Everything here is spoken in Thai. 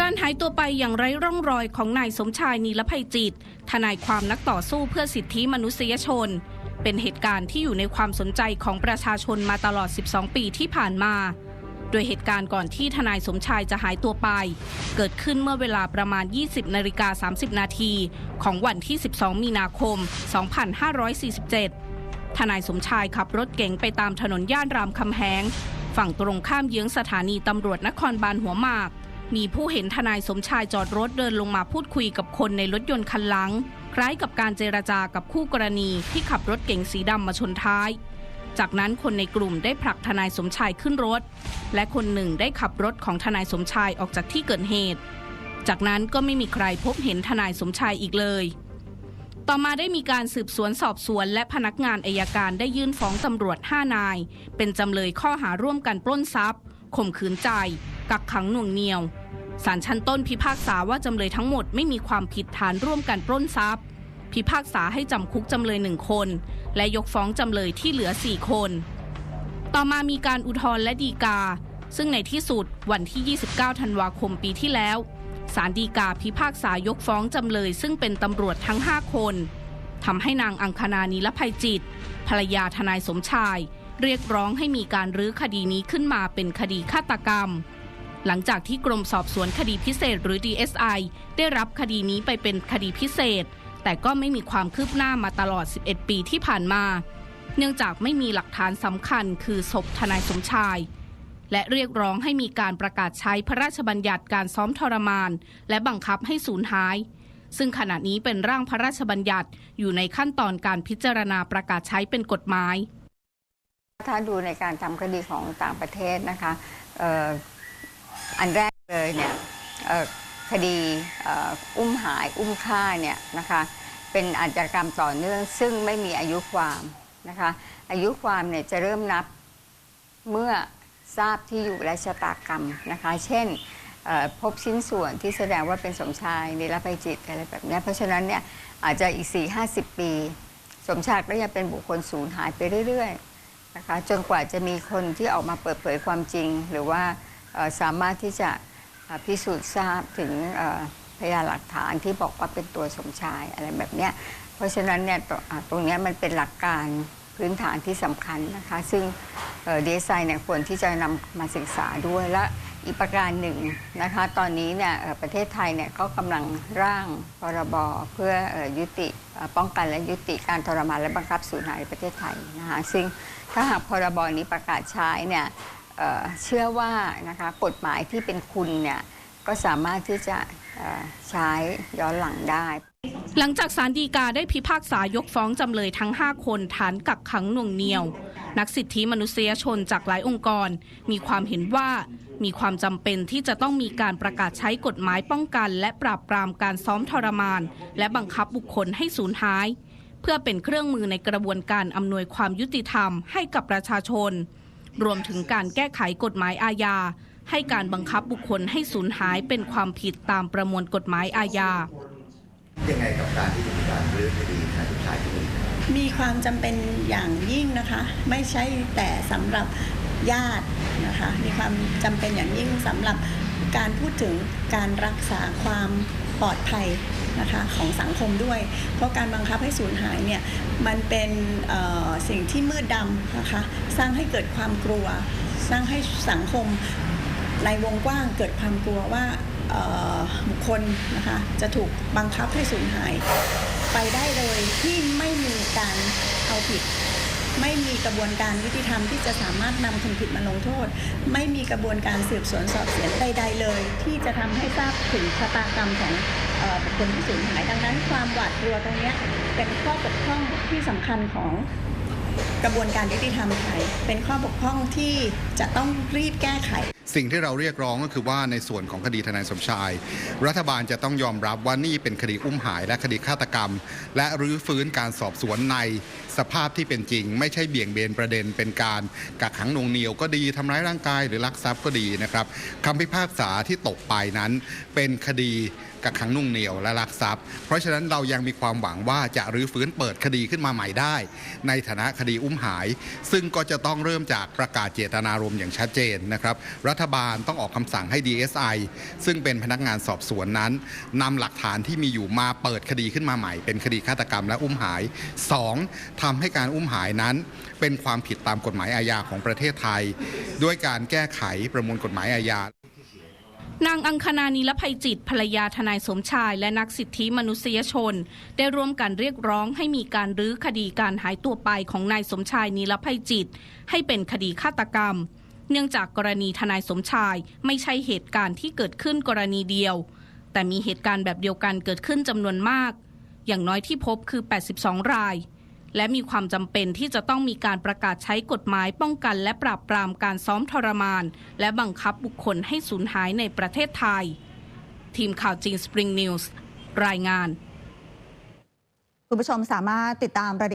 การหายตัวไปอย่างไร้ร่องรอยของนายสมชายนีลภัยจิต ทนายความนักต่อสู้เพื่อสิทธิมนุษยชน เป็นเหตุการณ์ที่อยู่ในความสนใจของประชาชนมาตลอด 12 ปีที่ผ่านมา โดยเหตุการณ์ก่อนที่ทนายสมชายจะหายตัวไป เกิดขึ้นเมื่อเวลาประมาณ 20นาฬิกา30 นาทีของวันที่ 12 มีนาคม 2547 ทนายสมชายขับรถเก๋งไปตามถนนย่านรามคำแหง ฝั่งตรงข้ามเยื้องสถานีตำรวจนครบาลหัวหมาก มีผู้เห็นทนายสมชายจอดรถเดินลงมาพูดคุยกับคนในรถยนต์คันหลัง คล้ายกับการเจรจากับคู่กรณีที่ขับรถเก๋งสีดำมาชนท้าย จากนั้นคนในกลุ่มได้ผลักทนายสมชายขึ้นรถ และคนหนึ่งได้ขับรถของทนายสมชายออกจากที่เกิดเหตุ จากนั้นก็ไม่มีใครพบเห็นทนายสมชายอีกเลย ต่อมาได้มีการสืบสวนสอบสวน และพนักงานอายการได้ยื่นฟ้องตำรวจ 5 นาย เป็นจำเลยข้อหาร่วมกันปล้นทรัพย์ข่มขืนใจ กักขังหน่วงเหนียว ศาลชั้นต้นพิพากษาว่าจำเลยทั้งหมดไม่มีความผิดฐานร่วมกันปล้นทรัพย์ พิพากษาให้จำคุกจำเลยหนึ่งคน และยกฟ้องจำเลยที่เหลือ4คน ต่อมามีการอุทธรณ์และดีกา ซึ่งในที่สุดวันที่ 29 ธันวาคมปีที่แล้วศาลฎีกาพิพากษายกฟ้องจำเลย ซึ่งเป็นตำรวจทั้ง 5 คนทำให้นางอังคณานีลภัยจิต ภรรยาทนายสมชาย เรียกร้องให้มีการรื้อคดีนี้ขึ้นมาเป็นคดีฆาตกรรม หลังจากที่กรมสอบสวนคดีพิเศษหรือ DSI ได้รับคดีนี้ไปเป็นคดีพิเศษ แต่ก็ไม่มีความคืบหน้ามาตลอด 11 ปีที่ผ่านมา เนื่องจากไม่มีหลักฐานสำคัญคือศพทนายสมชาย และเรียกร้องให้มีการประกาศใช้พระราชบัญญัติการซ้อมทรมาน และบังคับให้สูญหาย ซึ่งขณะนี้เป็นร่างพระราชบัญญัติอยู่ในขั้นตอนการพิจารณาประกาศใช้เป็นกฎหมาย ถ้าดูในการทำคดีของต่างประเทศนะคะ อันแรกเลยเนี่ยคดีอุ้มหายอุ้มฆ่าเนี่ยนะคะเป็นอาชญากรรมต่อเนื่อง ซึ่งไม่มีอายุความนะคะอายุความเนี่ยจะเริ่มนับเมื่อทราบที่อยู่และชะตากรรมนะคะ เช่นพบชิ้นส่วนที่แสดงว่าเป็นสมชายในรับไปจิตอะไรแบบนี้เพราะฉะนั้นเนี่ยอาจจะอีก 4-50 ปี สมชายก็ยังเป็นบุคคลสูญหายไปเรื่อยๆนะคะจนกว่าจะมีคนที่ออกมาเปิดเผยความจริงหรือว่า สามารถที่จะพิสูจน์ทราบถึงพยานหลักฐานที่บอกว่าเป็นตัวสมชายอะไรแบบเนี้ยเพราะฉะนั้นเนี่ยตรงอ่าตรงนี้มันเป็นหลักการพื้นฐานที่สำคัญนะคะ ซึ่งดีไซน์เนี่ยควรที่จะนำมาศึกษาด้วยและอีกประการหนึ่งนะคะ ตอนนี้เนี่ยประเทศไทยเนี่ยก็กำลังร่างพรบเพื่อยุติป้องกันและยุติการทรมานและบังคับสูญหายในประเทศไทยนะคะซึ่งถ้าหากพรบนี้ประกาศใช้เนี่ย เชื่อว่านะคะกฎหมายที่เป็นคุณเนี่ยก็สามารถที่จะใช้ย้อนหลังได้ หลังจากสารดีกาได้พิพากษายกฟ้องจำเลยทั้ง 5 คนฐานกักขังหน่วงเหนียว นักสิทธิมนุษยชนจากหลายองค์กร มีความเห็นว่ามีความจำเป็นที่จะต้องมีการประกาศใช้กฎหมายป้องกัน และปราบปรามการซ้อมทรมาน และบังคับบุคคลให้สูญหาย เพื่อเป็นเครื่องมือในกระบวนการอำนวยความยุติธรรมให้กับประชาชน รวมถึงการแก้ไขกฎหมายอาญา ให้การบังคับบุคคลให้สูญหายเป็นความผิดตามประมวลกฎหมายอาญายังไงกับการที่จะมีการรื้อคดีนายสมชายที่นี่มีความจำเป็นอย่างยิ่งนะคะ ไม่ใช่แต่สำหรับญาตินะคะมีความจำเป็นอย่างยิ่งสำหรับการพูดถึงการรักษาความปลอดภัย นะคะของสังคมด้วย เพราะการบังคับให้สูญหายเนี่ยมันเป็นสิ่งที่มืดดำนะคะสร้างให้เกิดความกลัว สร้างให้สังคมในวงกว้างเกิดความกลัวว่าบุคคลนะคะจะถูกบังคับให้สูญหาย ไปได้เลยที่ไม่มีการเอาผิด ไม่มีกระบวนการยุติธรรมที่จะสามารถนำคนผิดมาลงโทษ ไม่มีกระบวนการสืบสวนสอบสวนใด ๆ เลย ที่จะทำให้ทราบถึงชะตากรรมของบุคคลที่สูญหายดังนั้น ความหวาดกลัวตรงนี้เป็นข้อบกพร่องที่สำคัญของ กระบวนการยุติธรรมไทย เป็นข้อบกพร่องที่จะต้องรีบแก้ไข สิ่งที่เราเรียกร้องก็คือว่าในส่วนของคดีทนายสมชาย รัฐบาลจะต้องยอมรับว่านี่เป็นคดีอุ้มหายและคดีฆาตกรรม และรื้อฟื้นการสอบสวนในสภาพที่เป็นจริง ไม่ใช่เบี่ยงเบนประเด็น เป็นการกักขังน่วงเหนียวก็ดีทำร้ายร่างกายหรือลักทรัพย์ก็ดีนะครับคำพิพากษาที่ตกไปนั้นเป็นคดีกักขังหน่งเหนียวและลักทรัพย์ เพราะฉะนั้นเรายังมีความหวังว่าจะรื้อฟื้นเปิดคดีขึ้นมาใหม่ได้ ในฐานะคดีอุ้มหาย ซึ่งก็จะต้องเริ่มจากประกาศเจตนารมณ์อย่างชัดเจนนะครับ รัฐบาลต้องออกคำสั่งให้ DSI ซึ่งเป็นพนักงานสอบสวนนั้นนำหลักฐานที่มีอยู่มาเปิดคดีขึ้นมาใหม่ เป็นคดีฆาตกรรมและอุ้มหาย 2. ทำให้การอุ้มหายนั้น เป็นความผิดตามกฎหมายอาญาของประเทศไทย ด้วยการแก้ไขประมวลกฎหมายอาญา นางอังคณานีละภัยจิตภรรยาทนายสมชายและนักสิทธิมนุษยชน ได้ร่วมกันเรียกร้องให้มีการรื้อคดีการหายตัวไปของนายสมชายนีละภัยจิต ให้เป็นคดีฆาตกรรม เนื่องจากกรณีทนายสมชายไม่ใช่เหตุการณ์ที่เกิดขึ้นกรณีเดียว แต่มีเหตุการณ์แบบเดียวกันเกิดขึ้นจำนวนมาก อย่างน้อยที่พบคือ 82 ราย และมีความจำเป็นที่จะต้องมีการประกาศใช้กฎหมายป้องกันและปราบปรามการซ้อมทรมาน และบังคับบุคคลให้สูญหายในประเทศไทย ทีมข่าวจีนสปริงนิวส์รายงาน คุณผู้ชมสามารถติดตามราย